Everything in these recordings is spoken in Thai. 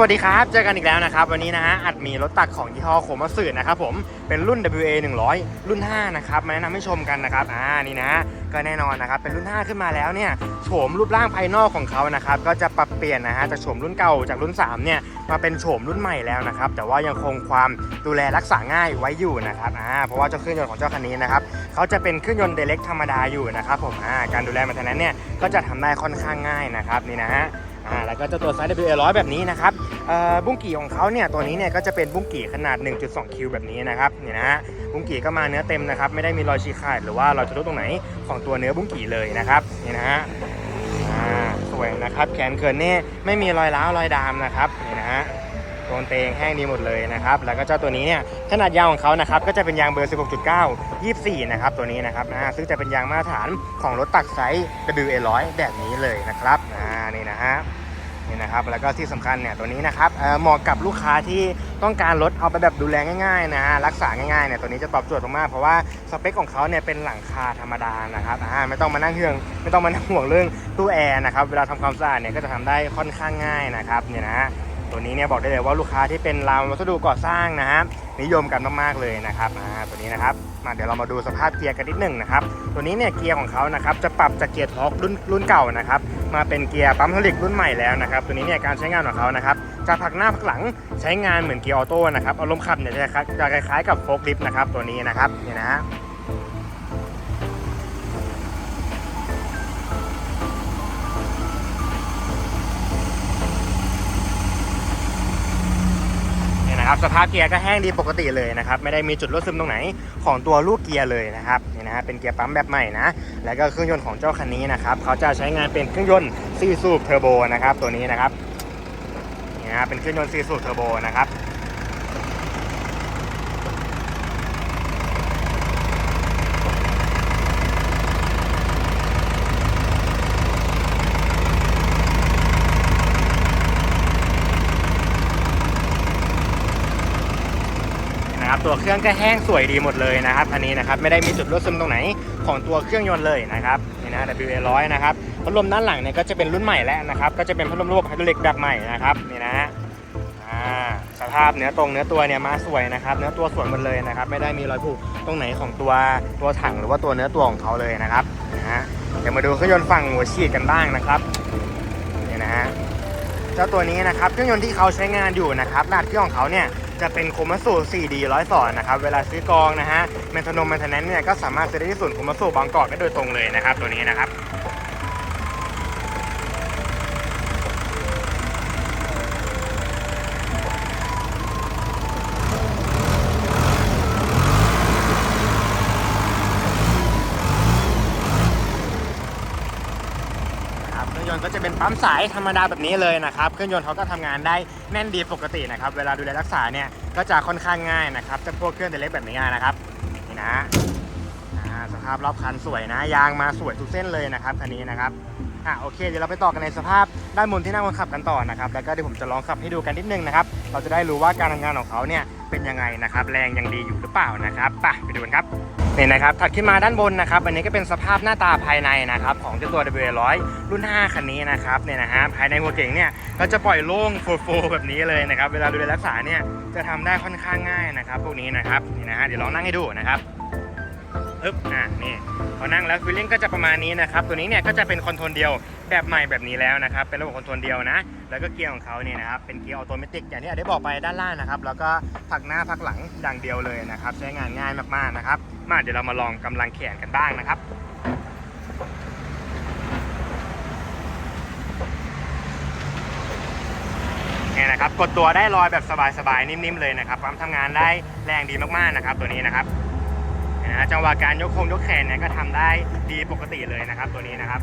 วัสดีครับ เจอกันอีกแล้วนะครับ วันนี้นะฮะอัดมีรถตักของยี่ห้อโคมาสึนะครับผมเป็นรุ่น WA 100 รุ่น 5 นะครับมาแนะนำให้ชมกันนะครับอ่านี่นะฮะก็แน่นอนนะครับเป็นรุ่น 5 ขึ้นมาแล้วเนี่ยโฉมรูปร่างภายนอกของเขานะครับก็จะปรับเปลี่ยนนะฮะจากโฉมรุ่นเก่าจากรุ่น 3 เนี่ยมาเป็นโฉมรุ่นใหม่แล้วนะครับแต่ว่ายังคงความดูแลรักษาง่ายไว้อยู่นะครับอ่าเพราะว่าเจ้าเครื่องยนต์ของเจ้าคันนี้นะครับเขาจะเป็นเครื่องยนต์เดเล็กธรรมดาอยู่นะครับผมอ่าการดูแลมันทนั้นเนี่ยก็จะทำได้ค่อนข้างง่ายนะครับนี่นะฮะอ่าแล้วก็เจ้าตัวไซส์ WA 100 แบบนี้นะครับ บุ้งกี่ของเขาเนี่ยตัวนี้เนี่ยก็จะเป็นบุ้งกี่ขนาด 1.2 คิวแบบนี้นะครับเนี่ยนะฮะบุ้งกี่ก็มาเนื้อเต็มนะครับไม่ได้มีรอยฉีกขาดหรือว่ารอยทะลุตรงไหนของตัวเนื้อบุ้งกี่เลยนะครับเนี่ยนะฮะสวยนะครับแขนเขินเนี่ยไม่มีรอยร้าวรอยดามนะครับเนี่ยนะฮะโครงเตงแห้งดีหมดเลยนะครับ แล้วก็เจ้าตัวนี้เนี่ยขนาดยาวของเขานะครับก็จะเป็นยางเบอร์ 16.9 24 นะครับตัวนี้นะครับอ่าซึ่งจะเป็นยางมาตรฐานของรถตักไซส์ WA 100 แบบนี้เลยนะครับอ่านี่นะฮะ นี่นะครับแล้วก็ที่สำคัญเนี่ยตัวนี้นะครับเหมาะกับลูกค้าที่ต้องการรถเอาไปแบบดูแลง่ายๆนะฮะรักษาง่ายๆเนี่ยตัวนี้จะตอบโจทย์มากๆเพราะว่าสเปคของเขาเนี่ยเป็นหลังคาธรรมดานะครับไม่ต้องมานั่งห่วงไม่ต้องมานั่งห่วงเรื่องตู้แอร์นะครับเวลาทำความสะอาดเนี่ยก็จะทำได้ค่อนข้างง่ายนะครับเนี่ยนะตัวนี้เนี่ยบอกได้เลยว่าลูกค้าที่เป็นรามวัสดุก่อสร้างนะฮะนิยมกันมากๆเลยนะครับตัวนี้นะครับมาเดี๋ยวเรามาดูสภาพเกียร์กันนิดหนึ่งนะครับตัวนี้เนี่ยเกียร์ของเขานะครับจะปรับจากเกียร์ท็อกรุ่นรุ่นเก่านะครับ มาเป็นเกียร์ปั๊มโทลิกรุ่นใหม่แล้วนะครับตัวนี้เนี่ยการใช้งานของเขานะครับจะผักหน้าผักหลังใช้งานเหมือนเกียร์ออโต้นะครับอารมณ์ขับเนี่ยจะคล้ายจะคล้ายๆกับโฟล์คลิฟต์นะครับตัวนี้นะครับนี่นะฮะ นะครับสภาพเกียร์ก็แห้งดีปกติเลยนะครับไม่ได้มีจุดรั่วซึมตรงไหนของตัวลูกเกียร์เลยนะครับนี่นะฮะเป็นเกียร์ปั๊มแบบใหม่นะแล้วก็เครื่องยนต์ของเจ้าคันนี้นะครับเขาจะใช้งานเป็นเครื่องยนต์4สูบเทอร์โบนะครับตัวนี้นะครับนี่นะเป็นเครื่องยนต์4สูบเทอร์โบนะครับ นะครับตัวเครื่องก็แห้งสวยดีหมดเลยนะครับอันนี้นะครับไม่ได้มีจุดรั่วซึมตรงไหนของตัวเครื่องยนต์เลยนะครับนี่นะ WA 100 นะครับพัดลมด้านหลังเนี่ยก็จะเป็นรุ่นใหม่แล้วนะครับก็จะเป็นพัดลมระบบไฮดรอลิกแบบใหม่นะครับนี่นะฮะอ่าสภาพเนื้อตรงเนื้อตัวเนี่ยมาสวยนะครับเนื้อตัวสวยหมดเลยนะครับไม่ได้มีรอยผุตรงไหนของตัวตัวถังหรือว่าตัวเนื้อตัวของเขาเลยนะครับนะฮะเดี๋ยวมาดูเครื่องยนต์ฝั่งหัวฉีดกันบ้างนะครับนี่นะฮะเจ้าตัวนี้นะครับเครื่องยนต์ที่เขาใช้งานอยู่นะครับหัสเครื่ของเขาเนี่ย จะเป็นโคมาสู 4D ร้อยสอนนะครับ เวลาซื้อกองนะฮะแมนทนมแมนทนแนนเนี่ยก็สามารถซื้อได้ที่ศูนย์โคมาสูบางกอกได้โดยตรงเลยนะครับ ตัวนี้นะครับ จะเป็นปั๊มสายธรรมดาแบบนี้เลยนะครับ เครื่องยนต์เขาก็ทำงานได้แน่นดีปกตินะครับ เวลาดูแลรักษาเนี่ยก็จะค่อนข้างง่ายนะครับจะพวกเครื่องเล็กแบบนี้นะครับนี่นะสภาพรอบคันสวยนะ ยางมาสวยทุกเส้นเลยนะครับคันนี้นะครับอะโอเคเดี๋ยวเราไปต่อกันในสภาพด้านบนที่นั่งคนขับกันต่อนะครับแล้วก็เดี๋ยวผมจะลองขับให้ดูกันนิดนึงนะครับเราจะได้รู้ว่าการทำงานของเขาเนี่ยเป็นยังไงนะครับแรงยังดีอยู่หรือเปล่านะครับไปไปดูกันครับ นี่นะครับถัดขึ้นมาด้านบนนะครับอันนี้ก็เป็นสภาพหน้าตาภายในนะครับของเจ้าตัว W100 รุ่น 5 คันนี้นะครับเนี่ยนะฮะภายในหัวเก่งเนี่ยก็จะปล่อยโล่งโฟล์แบบนี้เลยนะครับเวลาดูแลรักษาเนี่ยจะทำได้ค่อนข้างง่ายนะครับพวกนี้นะครับนี่นะฮะเดี๋ยวลองนั่งให้ดูนะครับ อึ๊บอะนี่พอนั่งแล้วฟีลลิ่งก็จะประมาณนี้นะครับ ตัวนี้เนี่ยก็จะเป็นคอนโทรลเดียวแบบใหม่แบบนี้แล้วนะครับ เป็นระบบคอนโทรลเดียวนะ แล้วก็เกียร์ของเขาเนี่ยนะครับ เป็นเกียร์ออโตเมติกอย่างที่ได้บอกไปด้านล่างนะครับ แล้วก็ผักหน้าผักหลังอย่างเดียวเลยนะครับ ใช้งานง่ายมากๆนะครับ มาเดี๋ยวเรามาลองกำลังแขนกันบ้างนะครับนี่นะครับ กดตัวได้ลอยแบบสบายๆนิ่มๆเลยนะครับความทำงานได้แรงดีมากๆนะครับ ตัวนี้นะครับ นะจังหวะการยกโคงยกแขนเนี่ยก็ทำได้ดีปกติเลยนะครับตัวนี้นะครับ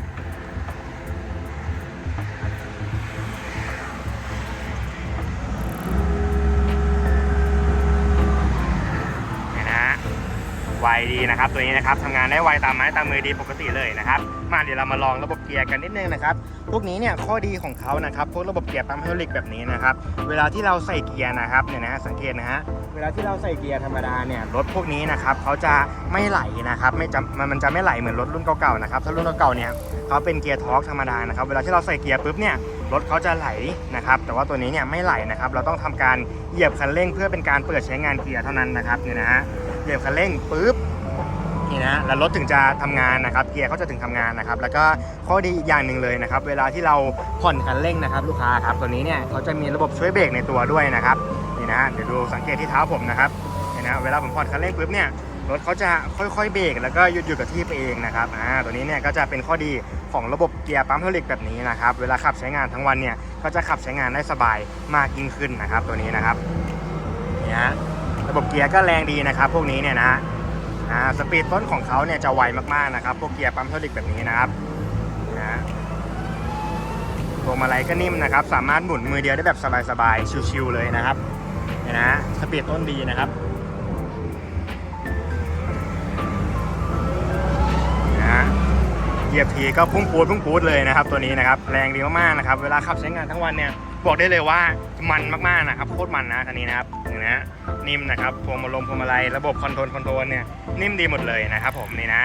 ไวดีนะครับ ตัวนี้นะครับทำงานได้ไวตามไม้ตามมือดีปกติเลยนะครับมาเดี๋ยวเรามาลองระบบเกียร์กันนิดนึงนะครับพวกนี้เนี่ยข้อดีของเขานะครับพวกระบบเกียร์ปั๊มไฮดรอลิกแบบนี้นะครับเวลาที่เราใส่เกียร์นะครับเนี่ยนะสังเกตนะฮะเวลาที่เราใส่เกียร์ธรรมดาเนี่ยรถพวกนี้นะครับเขาจะไม่ไหลนะครับไม่จะมันมันจะไม่ไหลเหมือนรถรุ่นเก่าๆนะครับถ้ารุ่นเก่าๆเนี่ยเขาเป็นเกียร์ทอร์กธรรมดานะครับเวลาที่เราใส่เกียร์ปุ๊บเนี่ยรถเขาจะไหลนะครับแต่ว่าตัวนี้เนี่ยไม่ไหลนะครับเราต้องทำการเหยียบคันเร่งเพื่อเป็นการเปิดใช้งานเกียร์เท่านั้นนะครับเนี่ยนะฮะ เหยียบคันเร่งปุ๊บนี่นะแล้วรถถึงจะทำงานนะครับเกียร์เขาจะถึงทำงานนะครับ แล้วก็ข้อดีอีกอย่างหนึ่งเลยนะครับ เวลาที่เราผ่อนคันเร่งนะครับ ลูกค้าครับตัวนี้เนี่ยเขาจะมีระบบช่วยเบรกในตัวด้วยนะครับนี่นะเดี๋ยวดูสังเกตที่เท้าผมนะครับนี่นะเวลาผมผ่อนคันเร่งปุ๊บเนี่ยรถเขาจะค่อยๆเบรกแล้วก็หยุดอยู่กับที่ไปเองนะครับอ่าตัวนี้เนี่ยก็จะเป็นข้อดีของระบบเกียร์ปั๊มเทอลิกแบบนี้นะครับ เวลาขับใช้งานทั้งวันเนี่ยก็จะขับใช้งานได้สบายมากยิ่งขึ้นนะครับ ตัวนี้นะครับนี่ฮะ ระบบเกียร์ก็แรงดีนะครับพวกนี้เนี่ยนะฮะอ่าสปีดต้นของเขาเนี่ยจะไวมากๆนะครับ พวกเกียร์ปั๊มเทอลิกแบบนี้นะครับนะพวงมาลัยก็นิ่มนะครับ สามารถหมุนมือเดียวได้แบบสบายๆชิวๆเลยนะครับเนี่ยนะสปีดต้นดีนะครับนะเหยียบทีก็พุ่งปูดพุ่งปูดเลยนะครับ ตัวนี้นะครับ แรงดีมากๆนะครับ เวลาขับใช้งานทั้งวันเนี่ย บอกได้เลยว่ามันมากๆนะครับโคตรมันนะคันนี้นะครับนี่นะนิ่มนะครับพวงมาลมพวงมาลัยระบบคอนโทรลคอนโทรลเนี่ยนิ่มดีหมดเลยนะครับผมนี่นะ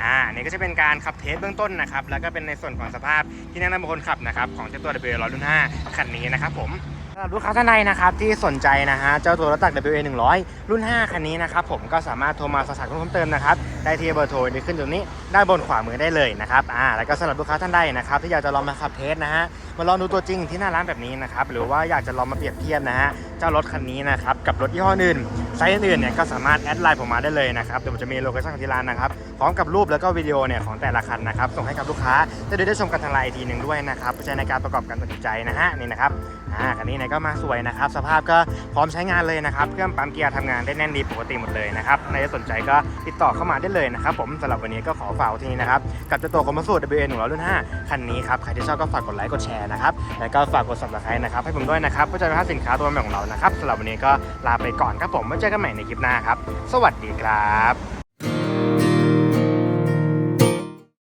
อ่านี่ก็จะเป็นการขับเทสเบื้องต้นนะครับแล้วก็เป็นในส่วนของสภาพที่แนะนำบุคคลขับนะครับของเจ้าตัว W 100 รุ่น5คันนี้นะครับผม สำหรับลูกค้าท่านใดนะครับที่สนใจนะฮะเจ้าตัวรถตัก WA 100 รุ่น 5 คันนี้นะครับผมก็สามารถโทรมาสอบถามเพิ่มเติมนะครับได้ที่เบอร์โทรที่ขึ้นตรงนี้ด้านบนขวามือได้เลยนะครับอ่าแล้วก็สำหรับลูกค้าท่านใดนะครับที่อยากจะลองมาขับเทสนะฮะมาลองดูตัวจริงที่หน้าร้านแบบนี้นะครับหรือว่าอยากจะลองมาเปรียบเทียบนะฮะเจ้ารถคันนี้นะครับกับรถยี่ห้ออื่นไซส์อื่นเนี่ยก็สามารถแอดไลน์ผมมาได้เลยนะครับเดี๋ยวผมจะมีโลเคชั่นของที่ร้านนะครับพร้อมกับรูปแล้วก็วิดีโอเนี่ยของแต่ละคันนะครับส่งให้กับลูกค้าจะได้ชมกันทางไลน์อีกทีหนึ่งด้วยนะครับใช้ในการประกอบการตัดสินใจนะฮะนี่นะครับ อ่าคันนี้เนี่ยก็มาสวยนะครับ สภาพก็พร้อมใช้งานเลยนะครับเครื่องปั๊มเกียร์ทำงานได้แน่นดีปกติหมดเลยนะครับใครจะสนใจก็ติดต่อเข้ามาได้เลยนะครับ ผมสำหรับวันนี้ก็ขอฝากที่นี้นะครับกับเจ้าตัวคอมมาสู WA 1 0 0รุ่น5คันนี้ครับใครที่ชอบก็ฝากกดไลค์กดแชร์นะครับแล้วก็ฝากกด subscribe นะครับให้ผมด้วยนะครับเพื่อจะไม่พลาดสินค้าตัวใหม่ของเรานะครับสำหรับวันนี้ก็ลาไปก่อนครับผมไว้เจอกันใหม่ในคลิปหน้าครับสวัสดีครับ